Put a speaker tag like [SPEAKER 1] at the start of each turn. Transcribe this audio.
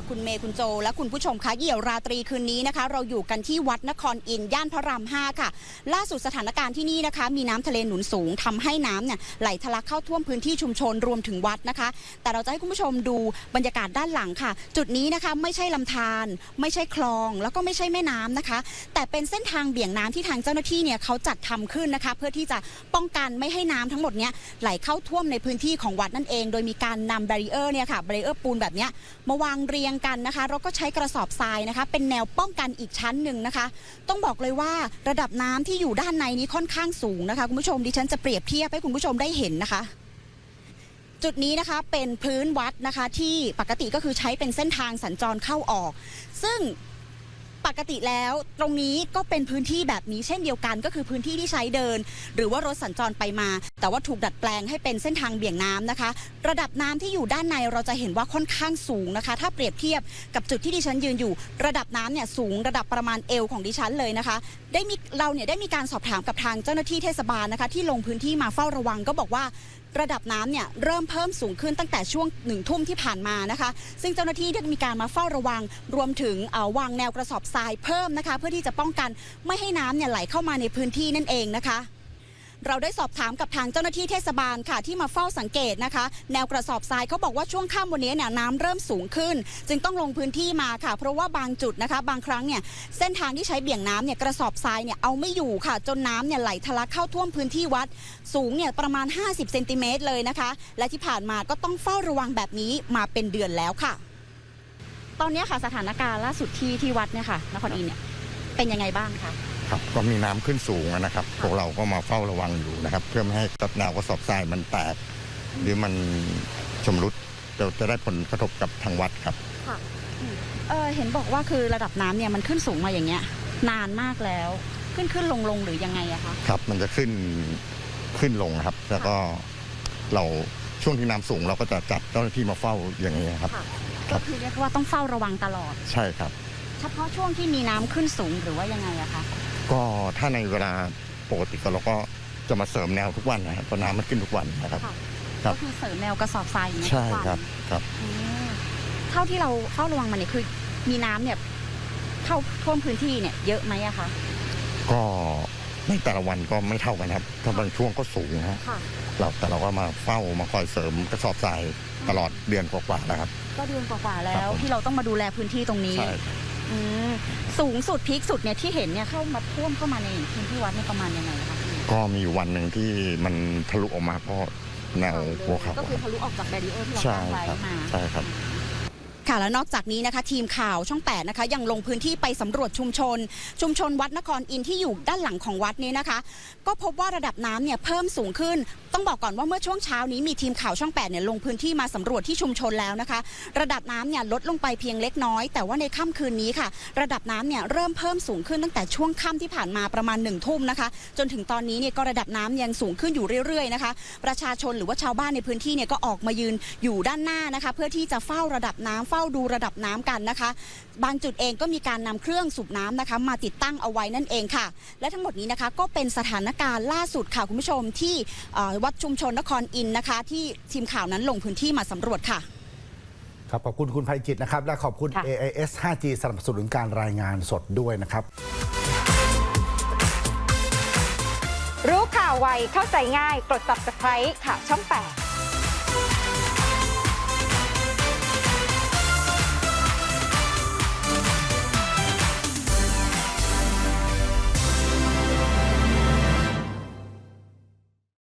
[SPEAKER 1] คุณเมย์คุณโจ และคุณผู้ชมคะเหี่ยวราตรีคืนนี้นะคะ เราอยู่กันที่วัดนครอินย่านพระราม5ค่ะ ล่าสุดสถานการณ์ที่นี่นะคะ มีน้ำทะเลหนุนสูงทำให้น้ำเนี่ยไหลทะลักเข้าท่วมพื้นที่ชุมชนรวมถึงวัดนะคะ แต่เราจะให้คุณผู้ชมดูบรรยากาศด้านหลังค่ะ จุดนี้นะคะไม่ใช่ลำธารไม่ใช่คลอง แล้วก็ไม่ใช่แม่น้ำนะคะ แต่เป็นเส้นทางเบี่ยงน้ำที่ทางเจ้าหน้าที่เนี่ยเขาจัดทำขึ้นนะคะ เพื่อที่จะป้องกันไม่ให้น้ำทั้งหมดเนี้ยไหลเข้าท่วมในพื้นที่ของวัดนั่นเอง โดยมีการนำบรีเออร์เนี่ยค่ะบรีเออร์ปูนแบบเนี้ยมาวางเรียรียงกันนะคะเราก็ใช้กระสอบทรายนะคะ เป็นแนวป้องกันอีกชั้นหนึ่งนะคะ ต้องบอกเลยว่าระดับน้ำที่อยู่ด้านในนี้ค่อนข้างสูงนะคะคุณผู้ชมดิฉันจะเปรียบเทียบให้คุณผู้ชมได้เห็นนะคะจุดนี้นะคะเป็นพื้นวัดนะคะที่ปกติก็คือใช้เป็นเส้นทางสัญจรเข้าออก ซึ่ง กติแล้วตรงนี้ก็เป็นพื้นที่แบบนี้เช่นเดียวกันก็คือพื้นที่ที่ใช้เดิน หรือว่ารถสัญจรไปมา แต่ว่าถูกดัดแปลงให้เป็นเส้นทางเบี่ยงน้ำนะคะ ระดับน้ำที่อยู่ด้านในเราจะเห็นว่าค่อนข้างสูงนะคะ ถ้าเปรียบเทียบกับจุดที่ดิฉันยืนอยู่ ระดับน้ำเนี่ยสูงระดับประมาณเอวของดิฉันเลยนะคะ ได้มีเราเนี่ยได้มีการสอบถามกับทางเจ้าหน้าที่เทศบาลนะคะ ที่ลงพื้นที่มาเฝ้าระวังก็บอกว่า ระดับน้ำเนี่ยเริ่มเพิ่มสูงขึ้นตั้งแต่ช่วงหนึ่งทุ่มที่ผ่านมานะคะ ซึ่งเจ้าหน้าที่ได้มีการมาเฝ้าระวัง รวมถึงวางแนวกระสอบทรายเพิ่มนะคะ เพื่อที่จะป้องกันไม่ให้น้ำเนี่ยไหลเข้ามาในพื้นที่นั่นเองนะคะ เราได้สอบถามกับทางเจ้าหน้าที่เทศบาลค่ะที่มาเฝ้าสังเกตนะคะ แนวกระสอบทรายเขาบอกว่าช่วงค่ำวันนี้เนี่ยน้ำเริ่มสูงขึ้น จึงต้องลงพื้นที่มาค่ะ เพราะว่าบางจุดนะคะ บางครั้งเนี่ยเส้นทางที่ใช้เบี่ยงน้ำเนี่ยกระสอบทรายเนี่ยเอาไม่อยู่ค่ะ จนน้ำเนี่ยไหลทะลักเข้าท่วมพื้นที่วัด สูงเนี่ยประมาณ 50เซนติเมตรเลยนะคะ และที่ผ่านมาก็ต้องเฝ้าระวังแบบนี้มาเป็นเดือนแล้วค่ะ ตอนนี้ค่ะสถานการณ์ล่าสุดที่ที่วัดเนี่ยค่ะนครอินทร์เนี่ยเป็นยังไงบ้างคะ
[SPEAKER 2] ครับก็มีน้ำขึ้นสูงนะครับพวกเราก็มาเฝ้าระวังอยู่นะครับ เพื่อไม่ให้ตัดแนวกระสอบทรายมันแตก หรือมันชำรุดจะจะได้ผลกระทบกับทางวัดครับ
[SPEAKER 1] ค่ะเออเห็นบอกว่าคือระดับน้ำเนี่ยมันขึ้นสูงมาอย่างเงี้ย นานมากแล้ว ขึ้นขึ้นลงลงหรือยังไงอะคะ
[SPEAKER 2] ครับ มันจะขึ้นขึ้นลงครับ แล้วก็เราช่วงที่น้ำสูงเราก็จะจัดเจ้าหน้าที่มาเฝ้าอย่างนี้ครับครั
[SPEAKER 1] ก็
[SPEAKER 2] บ
[SPEAKER 1] คือเรียกว่าต้องเฝ้าระวังตลอด
[SPEAKER 2] ใช่ครับ
[SPEAKER 1] เฉพาะช่วงที่มีน้ำขึ้นสูงหรือว่ายังไงอะคะ
[SPEAKER 2] ก็ถ้าในเวลาปกติก็เราก็จะมาเสริมแนวทุกวันนะครับเพราะน้ำมันขึ้นทุกวันนะครับ
[SPEAKER 1] ค่ะ
[SPEAKER 2] ครั
[SPEAKER 1] ก็
[SPEAKER 2] บ
[SPEAKER 1] คือเสริมแนวกระสอบทรายอย่างเงี้ย
[SPEAKER 2] ใช่
[SPEAKER 1] ทุกวัน
[SPEAKER 2] ครับครับ
[SPEAKER 1] อืมเท่าที่เราเฝ้าระวังมาเนี่ยคือมีน้ำเนี่ยเข้าท่วมพื้นที่เนี่ยเยอะไหมอะคะ
[SPEAKER 2] ก็ในแต่ละวันก็ไม่เท่ากันครับ ถ้าบางช่วงก็สูงนะฮะ
[SPEAKER 1] ค่ะ
[SPEAKER 2] เราแต่เราก็มาเฝ้ามาคอยเสริมกระสอบทรายตลอดเดือนกว่าๆนะครับ
[SPEAKER 1] ก็เดือนกว่าๆแล้
[SPEAKER 2] ครั
[SPEAKER 1] ว
[SPEAKER 2] บผม
[SPEAKER 1] ที่เราต้องมาดูแลพื้นที่ตรงนี้
[SPEAKER 2] ใช่ครับ
[SPEAKER 1] อืม สูงสุดพีคสุดเนี่ยที่เห็นเนี่ยเข้ามาท่วมเข้ามาในพื้นที่วัดเนี่ยประมาณยังไงคะ
[SPEAKER 2] ก็มีอยู่วันหนึ่งที่มันทะลุออกมาเพราะแนวหัวเขา
[SPEAKER 1] ก็คือทะลุออกจากแบรีเออร์ที่เรา
[SPEAKER 2] ใช่
[SPEAKER 1] ตั้งไว้
[SPEAKER 2] ครับ
[SPEAKER 1] มา
[SPEAKER 2] ใช่ครับ
[SPEAKER 1] ค่ะและนอกจากนี้นะคะทีมข่าวช่อง8นะคะยังลงพื้นที่ไปสำรวจชุมชน ชุมชนวัดนครอินที่อยู่ด้านหลังของวัดนี้นะคะ ก็พบว่าระดับน้ำเนี่ยเพิ่มสูงขึ้น ต้องบอกก่อนว่าเมื่อช่วงเช้านี้มีทีมข่าวช่อง8เนี่ยลงพื้นที่มาสำรวจที่ชุมชนแล้วนะคะ ระดับน้ำเนี่ยลดลงไปเพียงเล็กน้อย แต่ว่าในค่ำคืนนี้ค่ะ ระดับน้ำเนี่ยเริ่มเพิ่มสูงขึ้นตั้งแต่ช่วงค่ำที่ผ่านมาประมาณหนึ่งทุ่มนะคะ จนถึงตอนนี้เนี่ยก็ระดับน้ำยังสูงขึ้นอยู่เรื่อยๆนะคะ ประชาชนหรือว่าชาวบ้านในพื้นที่เนี่ยก็ออกมายืนอยู่ด้านหน้านะคะ เพื่อที่จะเฝ้าระดับน้ำเฝ้าดูระดับน้ำกันนะคะ บางจุดเองก็มีการนำเครื่องสูบน้ำนะคะมาติดตั้งเอาไว้นั่นเองค่ะ และทั้งหมดนี้นะคะก็เป็นสถานการณ์ล่าสุดค่ะคุณผู้ชมที่เอ่อวัดชุมชนนครอินทร์นะคะ ที่ทีมข่าวนั้นลงพื้นที่มาสำรวจค่ะ
[SPEAKER 3] ครับขอบคุณคุณภัยจิตนะครับ และขอบคุณ
[SPEAKER 1] ค่ะ
[SPEAKER 3] AIS 5G สนับสนุนการรายงานสดด้วยนะครับ
[SPEAKER 4] รู้ข่าวไวเข้าใจง่าย กด subscribe ข่าวช่อง 8